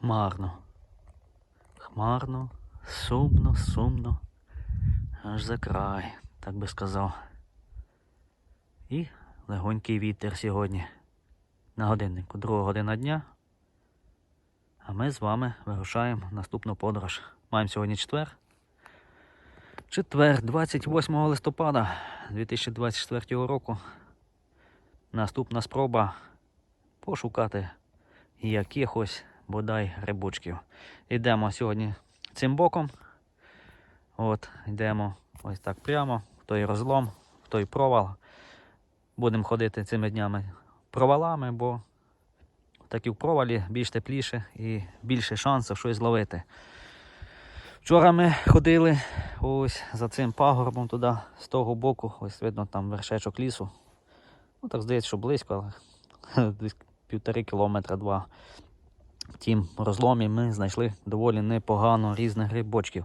Хмарно. Хмарно, сумно, сумно. Аж за край, так би сказав. І легонький вітер сьогодні. На годиннику, друга година дня. А ми з вами вирушаємо наступну подорож. Маємо сьогодні четвер. Четвер, 28 листопада 2024 року. Наступна спроба пошукати якихось бодай грибочків. Йдемо сьогодні цим боком. От, йдемо ось так прямо, в той розлом, в той провал. Будемо ходити цими днями провалами, бо такі в провалі більш тепліше і більше шансів щось зловити. Вчора ми ходили ось за цим пагорбом туди, з того боку, ось видно там вершечок лісу. Ну так здається, що близько, але десь півтори кілометра два. В тім розломі ми знайшли доволі непогано різних грибочків.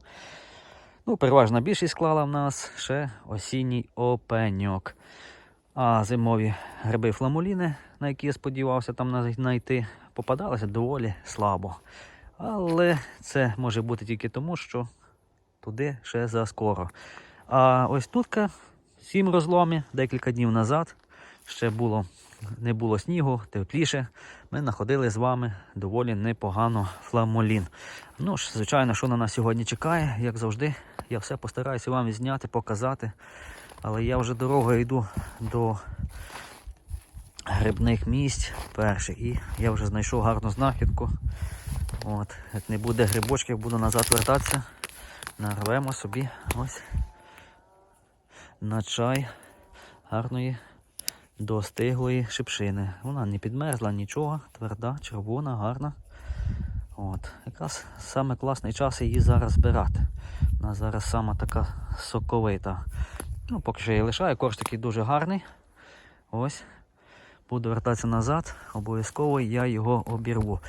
Ну, переважна більшість склала в нас ще осінній опеньок. А зимові гриби фламуліни, на які я сподівався там знайти, попадалися доволі слабо. Але це може бути тільки тому, що туди ще заскоро. А ось тут сім розломів, декілька днів назад ще було, не було снігу, тепліше. Ми знаходили з вами доволі непогано фламолін. Ну ж, звичайно, що на нас сьогодні чекає, як завжди, я все постараюся вам зняти, показати. Але я вже дорогою йду до грибних місць перших і я вже знайшов гарну знахідку. От, Як не буде грибочків, буду назад вертатися. Нарвемо собі ось на чай гарної достиглої шипшини. Вона не підмерзла нічого, тверда, червона, гарна. От. Якраз саме класний час її зараз збирати. Вона зараз сама така соковита. Ну, Поки що її лишаю, корж дуже гарний. Ось. Буду вертатися назад, обов'язково я його обірву.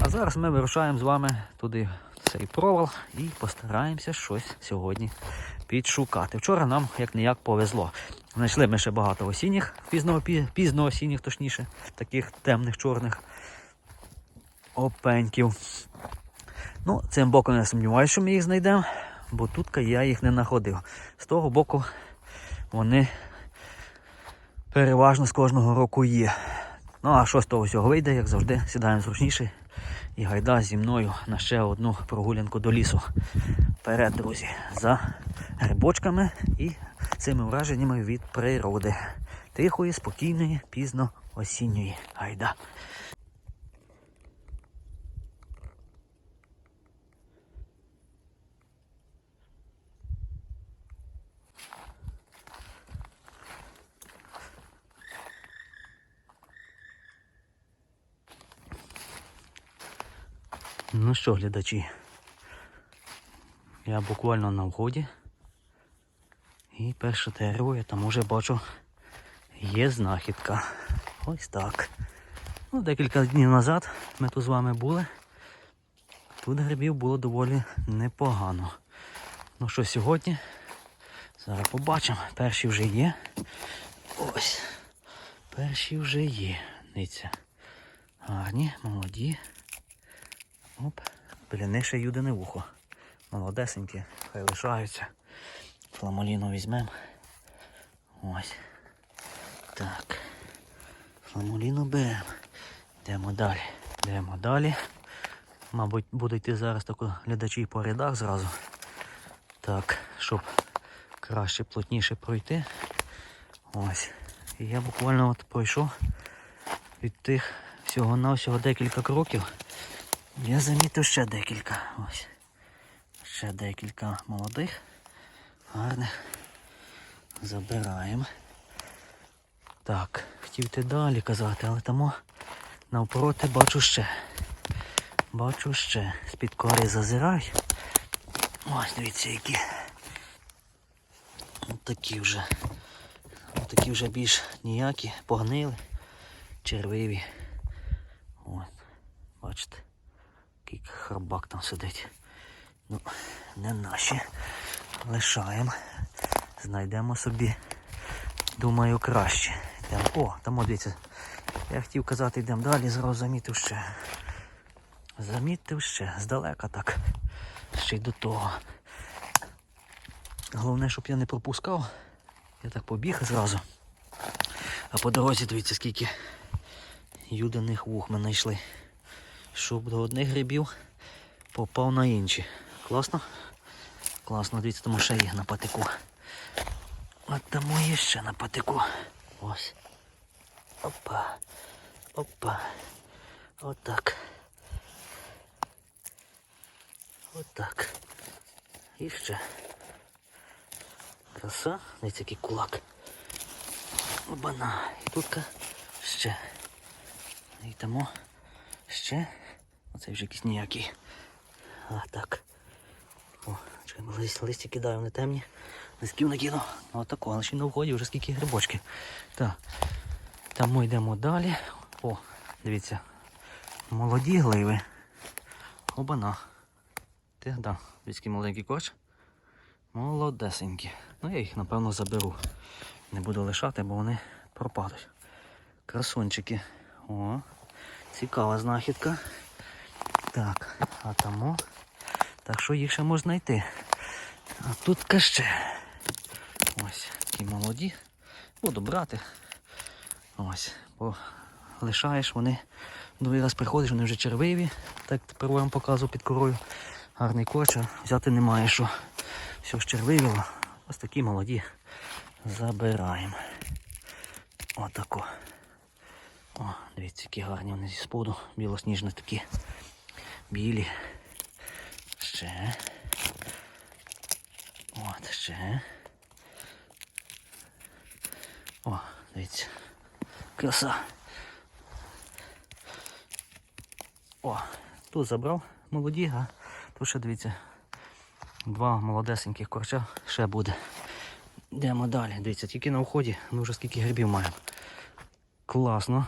А зараз ми вирушаємо з вами туди цей провал і постараємося щось сьогодні підшукати. Вчора нам як ніяк повезло. Знайшли ми ще багато осінніх, пізно, осінніх, точніше, таких темних чорних опеньків. Ну, Цим боком я сумніваюся, що ми їх знайдемо, бо тут я їх не знаходив. З того боку вони переважно з кожного року є. Ну а що з того всього вийде, як завжди, сідаємо зручніше і гайда зі мною на ще одну прогулянку до лісу. Вперед, друзі, за грибочками і цими враженнями від природи. Тихої, спокійної, пізно осінньої. Гайда. Ну що, глядачі, я буквально на вході. І перше дерево я там уже бачу є знахідка. Ось так. Ну, Декілька днів назад ми тут з вами були. Тут грибів було доволі непогано. Ну що сьогодні? Зараз побачимо. Перші вже є. Ось. Перші вже є. Дивіться. Гарні, молоді. Оп, біля ще юдине вухо. Молодесенькі, хай лишаються. Фламоліну візьмемо. Ось. Так. Фламоліну беремо. Йдемо далі. Йдемо далі. Мабуть, буду йти зараз тако глядачі по рядах зразу. Так, щоб краще, плотніше пройти. Ось. І я буквально от пройшов від тих всього-навсього декілька кроків. Я замітив ще декілька. Ось. Ще декілька молодих. Гарних. Забираємо. Так, хотів ти далі казати, але тому навпроти бачу ще. Бачу ще. З-під кори зазирають. Ось дивіться які. Ось такі вже. Ось такі вже більш ніякі, погнили, червиві. Ось, бачите. Який храбак там сидить. Ну, не наші. Лишаємо. Знайдемо собі, думаю, краще. Йдемо. О, там дивіться. Я хотів казати, йдемо далі, зразу замітив ще. Замітив ще, здалека так. Ще й до того. Головне, щоб я не пропускав. Я так побіг зразу. А по дорозі дивіться, скільки юданих вух ми знайшли. Щоб до одних грибів попав на інші. Класно? Класно, дивіться, тому ще є на патику. От тому є ще на патику. Ось. Опа. Опа. Отак. Отак. І ще. Краса. Дивіться, який кулак. Обана. І тут ще. І тому ще. Оце вже якийсь ніякий. А так. О, чекай, лист, листі кидаю, вони темні. Листків накину. Ну отако, але ще й на вході вже скільки грибочки. Так. Там ми йдемо далі. О, дивіться. Молоді гливи. Обана. Ти, да, війський маленький корч. Молодесенькі. Ну я їх напевно заберу. Не буду лишати, бо вони пропадуть. Красунчики. О, цікава знахідка. Так, а тому. Так що їх ще можна знайти. А тут ще. Ось, такі молоді. Буду брати. Ось, бо лишаєш, вони другий раз приходиш, вони вже червиві. Так тепер вам показую під корою. Гарний корч, а взяти немає що. Все щервивіло. Ось такі молоді. Забираємо. Отако. О, дивіться, які гарні вони зі споду. Білосніжні такі. Білі. Ще. От, ще. О, дивіться. Краса. О, тут забрав молоді, а тут ще дивіться. Два молодесеньких корча ще буде. Йдемо далі. Дивіться, тільки на вході ми вже скільки грибів маємо. Класно.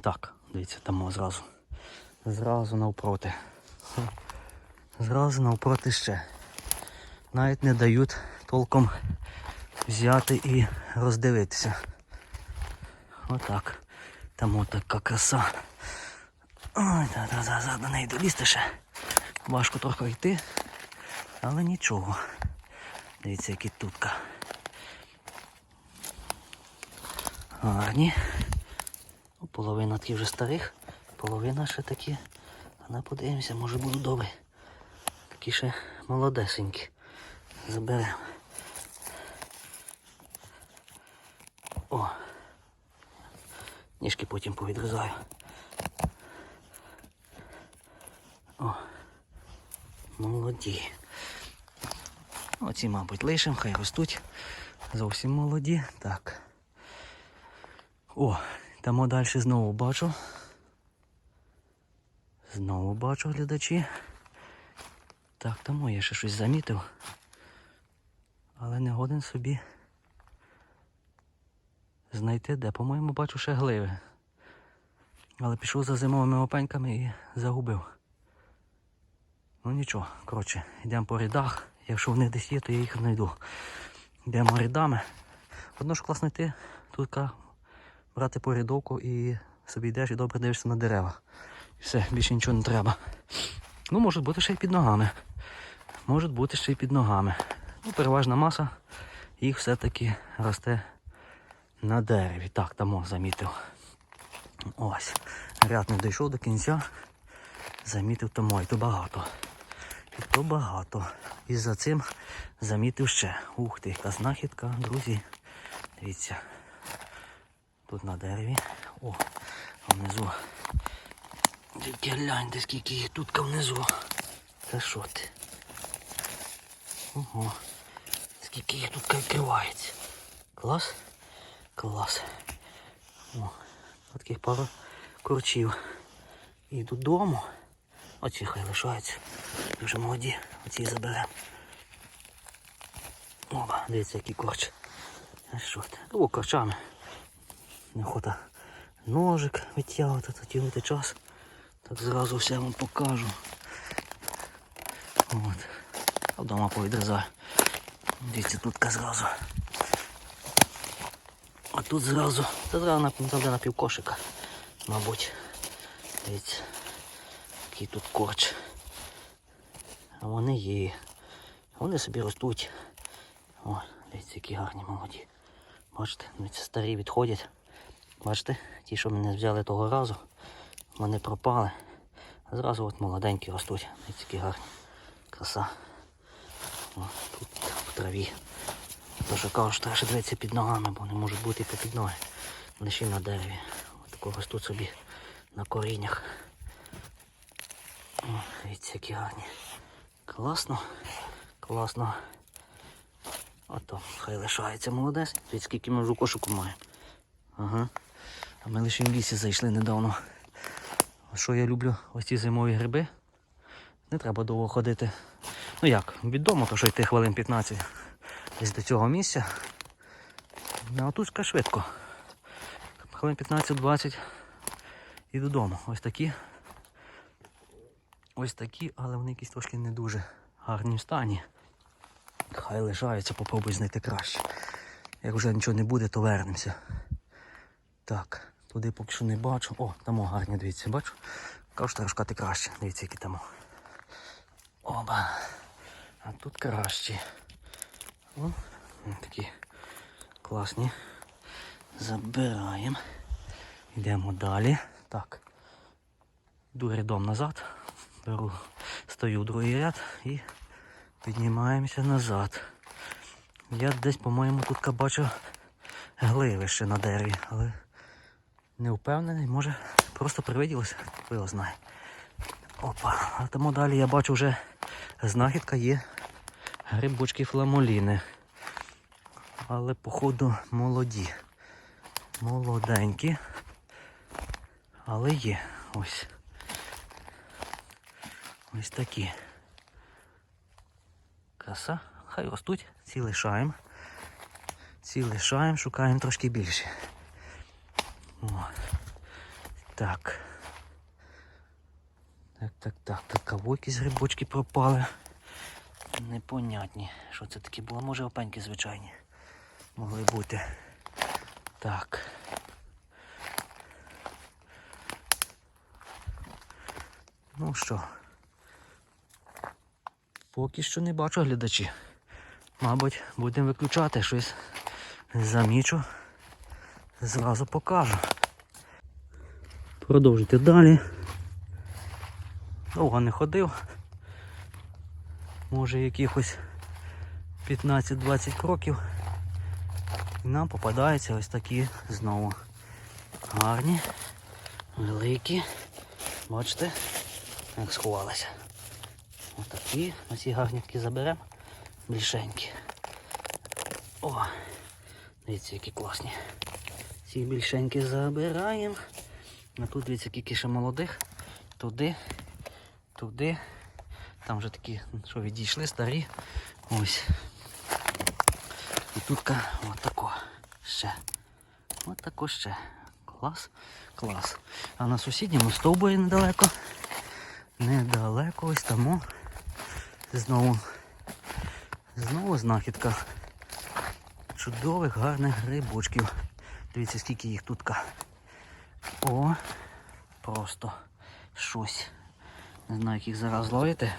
Так, дивіться, там зразу. Зразу навпроти. Зразу навпроти ще. Навіть не дають толком взяти і роздивитися. Отак. Там отака краса. Ой, да, да, да, да, до неї долізти ще. Важко трохи йти, але нічого. Дивіться, які тутка. Гарні. Ну, Половина таких вже старих, половина ще такі. А подивимося, може будуть добрі. Такі ще молодесенькі. Заберемо. О. Ніжки потім повідрізаю. О. Молоді. Оці, мабуть, лишим, хай ростуть. Зовсім молоді. Так. О, там далі знову бачу. Знову бачу глядачі. Так, тому я ще щось замітив. Але не годен собі знайти де. По-моєму, бачу ще гливи. Але пішов за зимовими опеньками і загубив. Ну нічого, коротше, йдемо по рядах. Якщо вони десь є, то я їх знайду. Йдемо рядами. Одно ж класно йти, тут брати по рядовку і собі йдеш і добре дивишся на дерева. І все, більше нічого не треба. Ну, може бути ще й під ногами. Може бути ще й під ногами. Ну, переважна маса їх все-таки росте на дереві. Так, тому замітив. Ось. Ряд не дійшов до кінця. Замітив тому, і то багато. І то багато. І за цим замітив ще. Ух ти, яка знахідка, друзі. Дивіться. Тут на дереві. О, внизу. Тільки гляньте, скільки їх тут внизу. Та що ти? Ого. Скільки їх тут відкривається. Клас? Клас. О, таких пару курчів. І додому. Оці хай лишаються. Дуже молоді. Оці заберемо. Оба, дивіться, який корч. Що ти? О, корчами. Неохота ножик витягувати, то тягнути час. Так зразу все вам покажу. От. Вдома повідрізаю. Дивіться, тут зразу. А тут зразу, це зразу на, півкошика, мабуть. Дивіться. який тут корч. А вони є. Вони собі ростуть. О, дивіться, які гарні молоді. Бачите, дивіться, старі відходять. Бачите, ті, що мене взяли того разу, вони пропали. Зразу от молоденькі ростуть. Дивіться, які гарні. Краса. О, тут в траві. Тож кажу, що треба ще дивитися під ногами, бо не можуть бути і під ноги. Лише на дереві. От тако ростуть собі на коріннях. О, дивіться, які гарні. Класно, класно. Ото, хай лишається молодець. Дивіться, скільки ми вже кошику маємо. Ага. А ми лише в лісі зайшли недавно. Що я люблю? Ось ці зимові гриби. Не треба довго ходити. Ну як, від дому, то що йти хвилин 15 десь до цього місця. Ну, а швидко. Хвилин 15-20 і додому. Ось такі. Ось такі, але вони якісь трошки не дуже гарні в стані. Хай лишаються, попробуй знайти краще. Як вже нічого не буде, то вернемося. Так, туди поки що не бачу. О, там гарні, дивіться, бачу. Кажу, треба шукати краще. Дивіться, які там. Оба. А тут кращі. О, такі класні. Забираємо. Йдемо далі. Так. Йду рядом назад. Беру, стою в другий ряд і піднімаємося назад. Я десь, по-моєму, тут бачу гливи ще на дереві, але не впевнений, може просто привиділося, хто його знає. Опа, а тому далі я бачу вже знахідка є грибочки фламоліни. Але походу молоді. Молоденькі. Але є ось. Ось такі. Краса. Хай ростуть, ці лишаємо. Ці лишаємо, шукаємо трошки більше. О. Так. Так, так, так, так, кого якісь грибочки пропали. Непонятні. Що це таке було? Може опеньки звичайні. Могли бути. Так. Ну що? Поки що не бачу глядачі. Мабуть, будемо виключати щось. Замічу. Зразу покажу. Продовжуйте далі. Довго не ходив. Може якихось 15-20 кроків. І нам попадаються ось такі знову гарні, великі. Бачите, як сховалися. Отакі, оці гарнятки заберемо. Більшенькі. О, дивіться, які класні. Ці більшенькі забираємо. А тут дивіться, скільки ще молодих. Туди, туди. Там вже такі, що відійшли, старі. Ось. І тут отако ще. Отако ще. Клас, клас. А на сусідньому стовбурі недалеко. Недалеко ось тому. Знову. Знову знахідка. Чудових гарних грибочків. Дивіться, скільки їх тут. О, просто щось. Не знаю, як їх зараз зловити.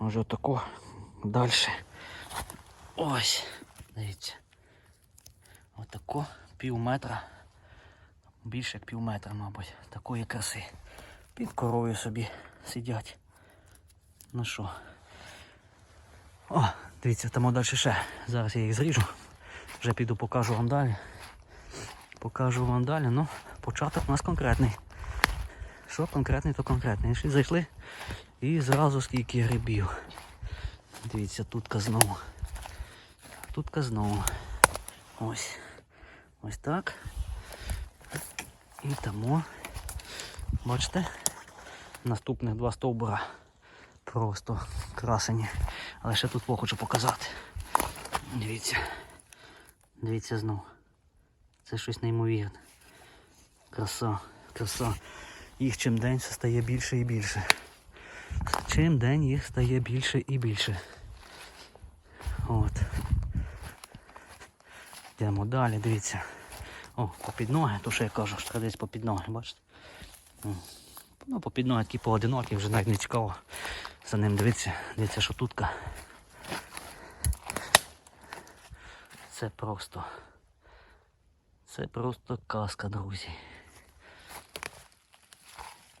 Може отако далі. Ось. Дивіться. Отако пів метра. Більше як пів метра, мабуть. Такої краси. Під корою собі сидять. Ну що? О, дивіться, там далі ще. Зараз я їх зріжу. Вже піду покажу вам далі. Покажу вам далі. Ну, початок у нас конкретний. Що конкретний, то конкретний. Ще зайшли і зразу скільки грибів. Дивіться, тут знову. Тут знову. Ось. Ось так. І тому. Бачите? Наступних два стовбура. Просто красені. Але ще тут хочу показати. Дивіться. Дивіться знову. Це щось неймовірне. Краса, краса. Їх чим день стає більше і більше. Чим день їх стає більше і більше. От. Йдемо далі, дивіться. О, попід ноги, то що я кажу, що десь попід ноги, бачите? Ну, по під ноги такі поодинокі, вже навіть не цікаво за ним дивитися. Дивіться, що тутка. Це просто. Це просто казка, друзі.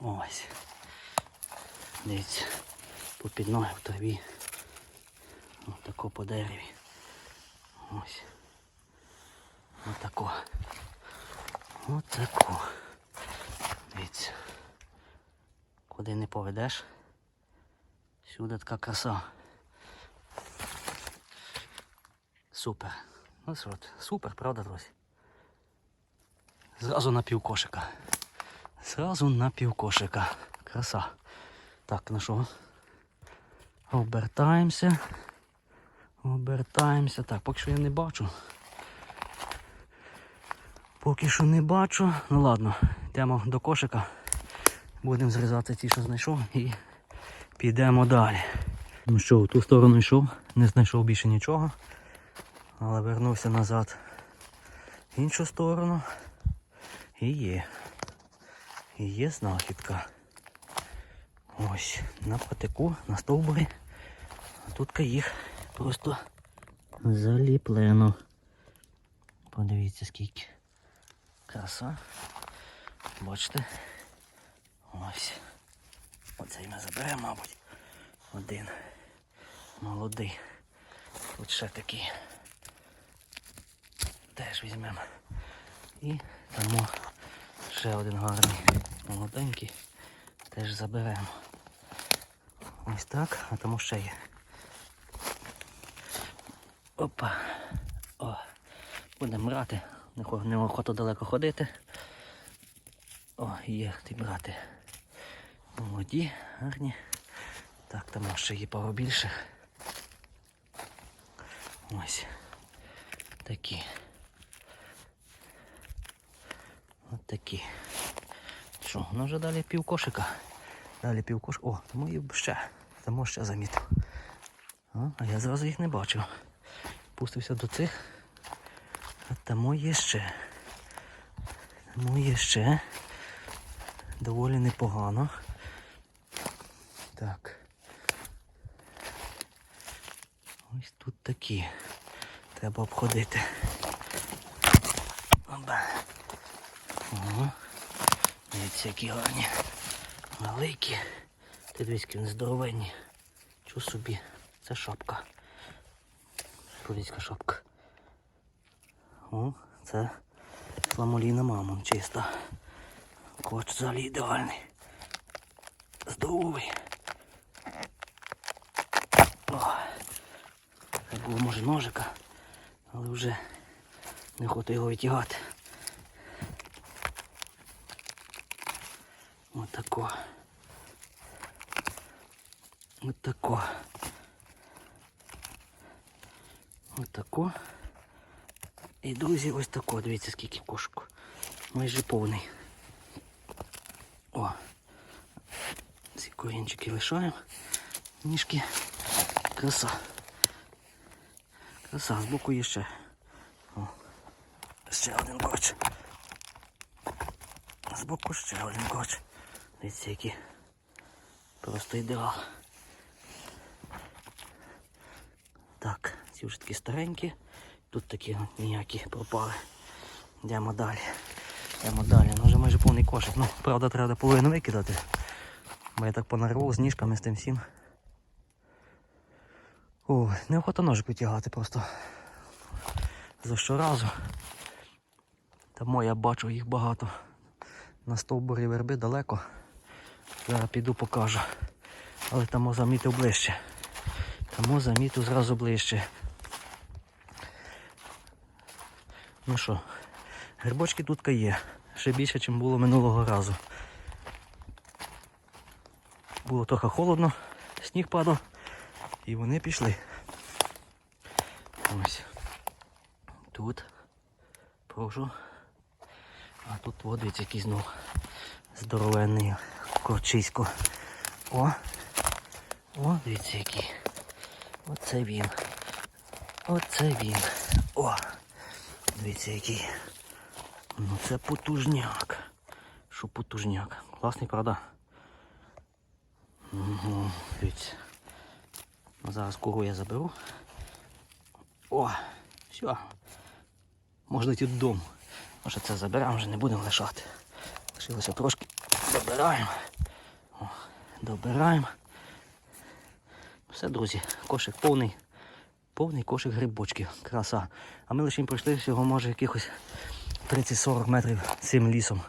Ось. Дивіться. Попід ноги в траві. Ось тако по дереві. Ось. Отако. Отако. Дивіться. Куди не поведеш. Сюди така краса. Супер. Ну що, супер, правда, друзі? Зразу на півкошика. Зразу на півкошика. Краса. Так, ну що? Обертаємося. Обертаємося. Так, поки що я не бачу. Поки що не бачу. Ну ладно, йдемо до кошика. Будемо зрізати ті, що знайшов, і підемо далі. Ну що, в ту сторону йшов, не знайшов більше нічого. Але вернувся назад в іншу сторону. І є. Є знахідка. Ось, на патику, на стовбурі. А тут їх просто заліплено. Подивіться скільки. Краса. Бачите? Ось. Оцей ми заберемо, мабуть. Один. Молодий. Тут ще такий. Теж візьмемо. І тому ще один гарний молоденький. Теж заберемо. Ось так, а тому ще є. Опа. О. Будемо брати. Не охота далеко ходити. О, є ті брати. Молоді, гарні. Так, там ще є пару більше. Ось. Такі. От такі. Що, ну вже далі пів кошика. Далі пів кошика. О, тому і ще. Тому ще замітив. А, я зразу їх не бачив. Пустився до цих. А тому є ще. Тому є ще. Доволі непогано. Так. Ось тут такі. Треба обходити. Оба. Ого. Дивіться, які гарні. Великі. Ти дивись, вони здоровенні. Чу собі. Це шапка. Поліцька шапка. О, це фламоліна мамон чиста. Коч взагалі ідеальний. Здоровий. О, так було може ножика, але вже не хочу його витягати. Отако. Отако. Отако. І, друзі, ось тако. Дивіться, скільки кошик. Майже повний. О. Ці корінчики лишаємо. Ніжки. Краса. Краса, збоку є ще. О. Ще один коч. Збоку ще один коч. Дивіться, які. Просто ідеал. Так, ці вже такі старенькі. Тут такі ніякі пропали. Йдемо далі. Йдемо далі. Ну вже майже повний кошик. Ну, правда, треба половину викидати. Бо я так понарвав з ніжками з тим всім. О, неохота ножик витягати просто. За щоразу. Тому я бачу їх багато. На стовбурі верби далеко. Зараз піду покажу. Але тому замітив ближче. Тому замітив зразу ближче. Ну що, грибочки тут є. Ще більше, ніж було минулого разу. Було трохи холодно, сніг падав і вони пішли. Ось. Тут. Прошу. А тут от дивіться, який знов здоровенний корчисько. О! О, дивіться який. Оце він. Оце він. О! Дивіться який. Ну це потужняк. Що потужняк. Класний, правда? Угу, дивіться. Ну, Зараз куру я заберу. О, все. Можна йти додому. Може це заберемо, вже не будемо лишати. Лишилося трошки. Добираємо. Добираємо. Все, друзі, кошик повний. Повний кошик грибочків. Краса. А ми лише пройшли всього, може, якихось 30-40 метрів цим лісом.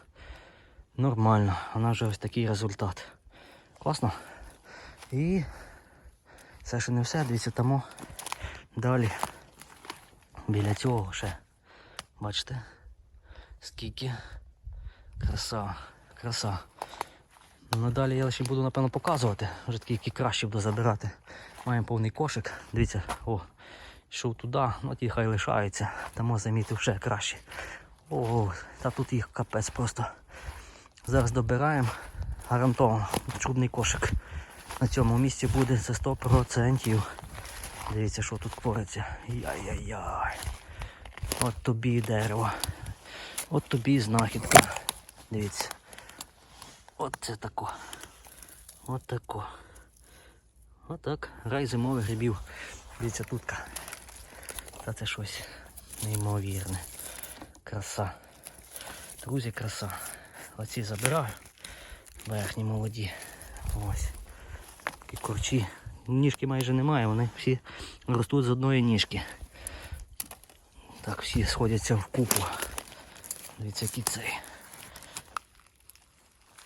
Нормально. У нас вже ось такий результат. Класно. І це ще не все, дивіться тому. Далі. Біля цього ще. Бачите? Скільки. Краса, краса. Ну далі я ще буду напевно показувати. Вже такі, які краще буду забирати. Маємо повний кошик. Дивіться, о, йшов туди, ну ті хай лишаються. Тому замітив ще краще. О, та тут їх капець просто. Зараз добираємо. Гарантовано. Чудний кошик. На цьому місці буде це 100%. Дивіться, що тут твориться. Яй-яй-яй. От тобі дерево. От тобі знахідка. Дивіться. От це тако. От тако. Отак. Рай зимових грибів. Дивіться тутка. Та це щось неймовірне. Краса. Друзі, краса. Оці забираю. Верхні молоді. Ось. Такі корчі. Ніжки майже немає, вони всі ростуть з одної ніжки. Так, всі сходяться в купу. Дивіться, який цей.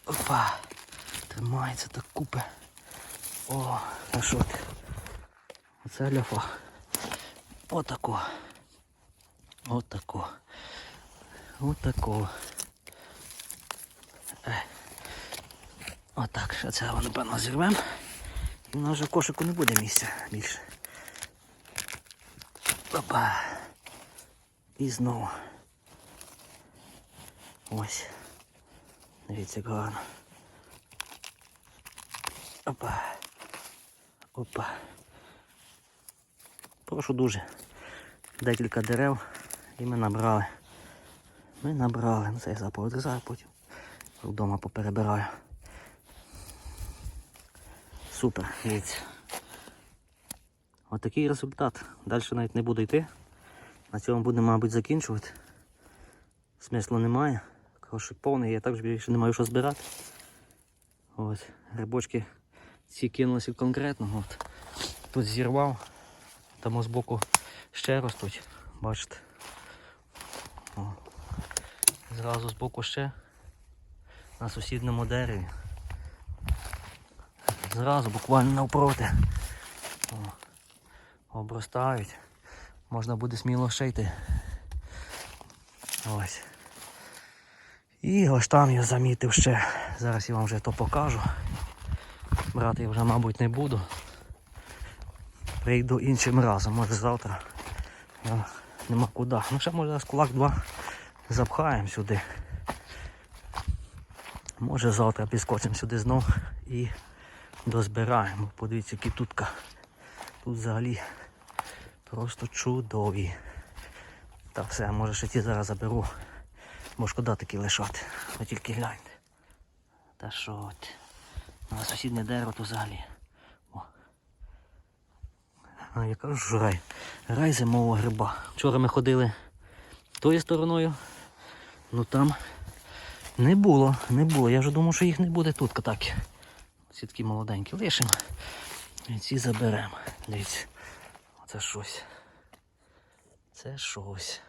Опа! Тримається так купи. О, а що ти? Оце ляфа. Отако. Отако. Отако. Е. Отак, ще це напевно зірвемо. У нас вже в кошику не буде місця більше. Опа. І знову. Ось. Дивіться, як гарно. Опа. Опа. Прошу дуже. Декілька дерев і ми набрали. Ми набрали. Ну це я запоодрізаю потім. Вдома поперебираю. Супер, дивіться. Отакий результат. Далі навіть не буду йти. На цьому будемо, мабуть, закінчувати. Смислу немає. Кошик повний, я також більше не маю що збирати. Ось, грибочки ці кинулися конкретно. От. Тут зірвав, там з боку ще ростуть. Бачите. О. Зразу з боку ще на сусідньому дереві. Зразу буквально навпроти. О. Обростають. Можна буде сміло йти. Ось. І ось там я замітив ще. Зараз я вам вже то покажу. Брати я вже, мабуть, не буду. Прийду іншим разом, може завтра. Я нема куди. Ну ще може з кулак два запхаємо сюди. Може завтра підскочимо сюди знов і дозбираємо. Подивіться, які тутка. Тут взагалі просто чудові. Так, все, може ще ті зараз заберу. Бо шкода такі лишати. Ви тільки гляньте. Та що от. На сусіднє дерево то взагалі. О. А я кажу, що рай. Рай зимового гриба. Вчора ми ходили тою стороною. Ну там не було, не було. Я вже думав, що їх не буде тут катаки. Всі такі молоденькі. Лишимо. І ці заберемо. Дивіться. Це щось. Це щось.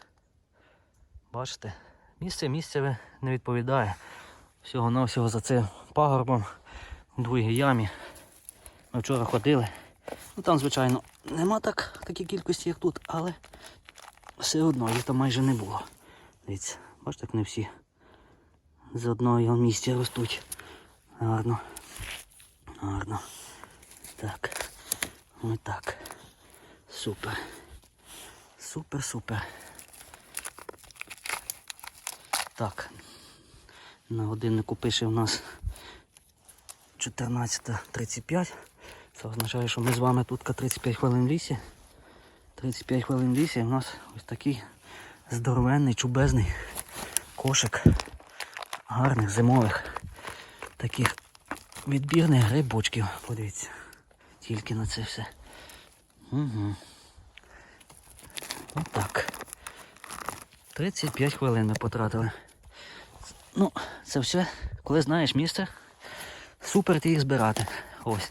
Бачите? Місце місцеве не відповідає. Всього-навсього за цим пагорбом в другій ямі. Ми вчора ходили. Ну Там, звичайно, нема так такій кількості, як тут, але все одно їх там майже не було. Дивіться, бачите, як не всі з одного місця ростуть. Гарно. Гарно. Так. Ось так. Супер. Супер, супер. Так. На годиннику пише у нас 14.35. Це означає, що ми з вами тут 35 хвилин в лісі. 35 хвилин в лісі і у нас ось такий здоровенний, чубезний кошик гарних зимових таких відбірних грибочків. Подивіться. Тільки на це все. Угу. Отак. 35 хвилин ми потратили. Ну, це все, коли знаєш місце, супер ти їх збирати. Ось.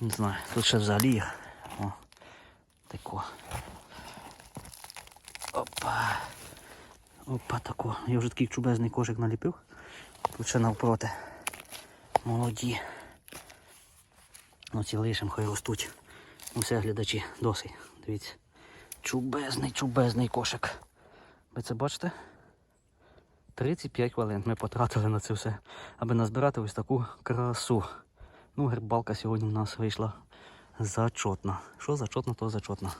Не знаю, тут ще взагалі їх. О, тако. Опа. Опа, тако. Я вже такий чубезний кошик наліпив. Тут ще навпроти. Молоді. Ну ці лишим хай ростуть. Все, глядачі, досить. Дивіться. Чубезний, чубезний кошик. Ви це бачите? 35 хвилин ми потратили на це все, аби назбирати ось таку красу. Ну, грибалка сьогодні в нас вийшла зачотна. Що зачотно, то зачотно.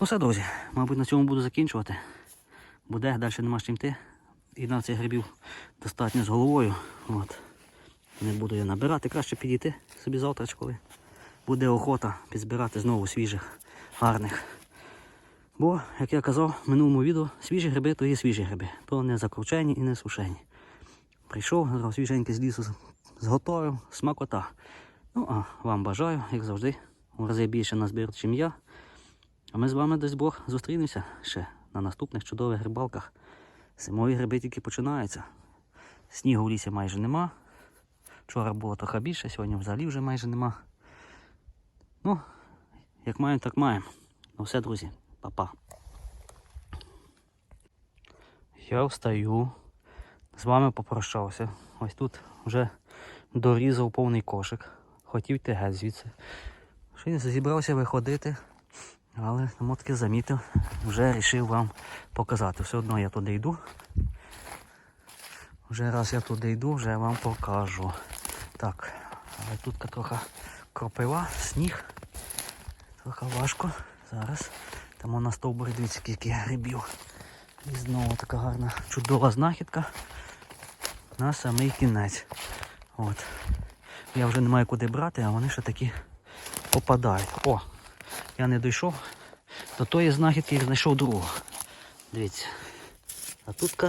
Ну все, друзі, мабуть, на цьому буду закінчувати. Буде, далі нема з чим йти. І на цих грибів достатньо з головою. От. Не буду я набирати, краще підійти собі завтра, коли буде охота підзбирати знову свіжих, гарних. Бо, як я казав в минулому відео, свіжі гриби то є свіжі гриби, то не закручені і не сушені. Прийшов, зараз свіженький з лісу зготовив, смакота. Ну а вам бажаю, як завжди, в рази більше назбір, чим я. А ми з вами десь Бог зустрінемося ще на наступних чудових грибалках. Зимові гриби тільки починаються. Снігу в лісі майже нема. Вчора було трохи більше, сьогодні взагалі вже майже нема. Ну, як маємо, так маємо. Ну все, друзі, па-па. Я встаю. З вами попрощався. Ось тут вже дорізав повний кошик. Хотів геть звідси. Ще не зібрався виходити, але мотки замітив, вже вирішив вам показати. Все одно я туди йду. Вже раз я туди йду, вже вам покажу. Так, але тут трохи кропива, сніг. Трохи важко. Зараз. Там на стовбурі дивіться, скільки грибів. І знову така гарна чудова знахідка на самий кінець. От. Я вже не маю куди брати, а вони ще такі попадають. О! Я не дійшов до тої знахідки і знайшов другу. Дивіться. А тут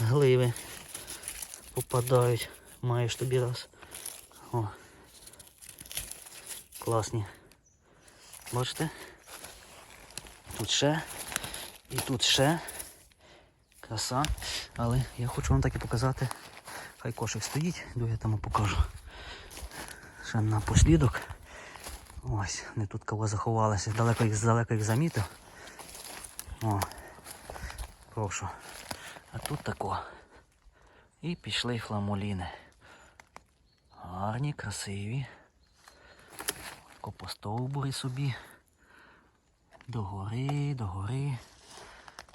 гливи попадають. Маєш тобі раз. О. Класні. Бачите? Тут ще. І тут ще. Краса. Але я хочу вам так і показати. Хай кошик стоїть, йду я тому покажу. Ще напослідок. Ось, не тут кого заховалися. Далеко їх здалека їх замітив. О, прошу. А тут тако. І пішли фламуліни. Гарні, красиві. По собі. Догори, догори,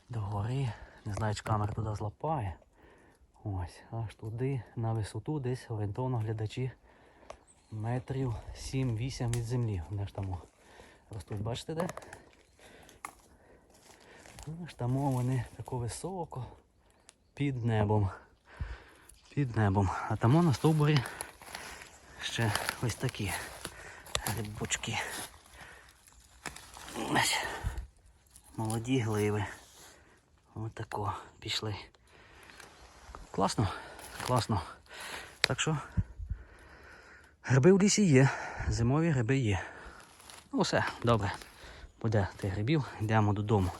догори. Не знаю, чи камера туди злапає. Ось, аж туди, на висоту, десь орієнтовно глядачі метрів 7-8 від землі. Вони ж там ростуть, бачите де? Аж там вони тако високо під небом. Під небом. А там на стовбурі ще ось такі грибочки. Ось. Молоді гливи. Отако пішли. Класно, класно. Так що гриби в лісі є, зимові гриби є. Ну все, добре. Буде тих грибів, йдемо додому.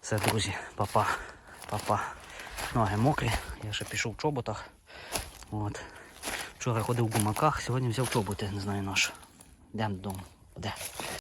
Все, друзі, папа, папа. Ноги мокрі, я ще пішов в чоботах. От. Вчора ходив в гумаках, сьогодні взяв чоботи, не знаю на що. Йдемо додому. Буде.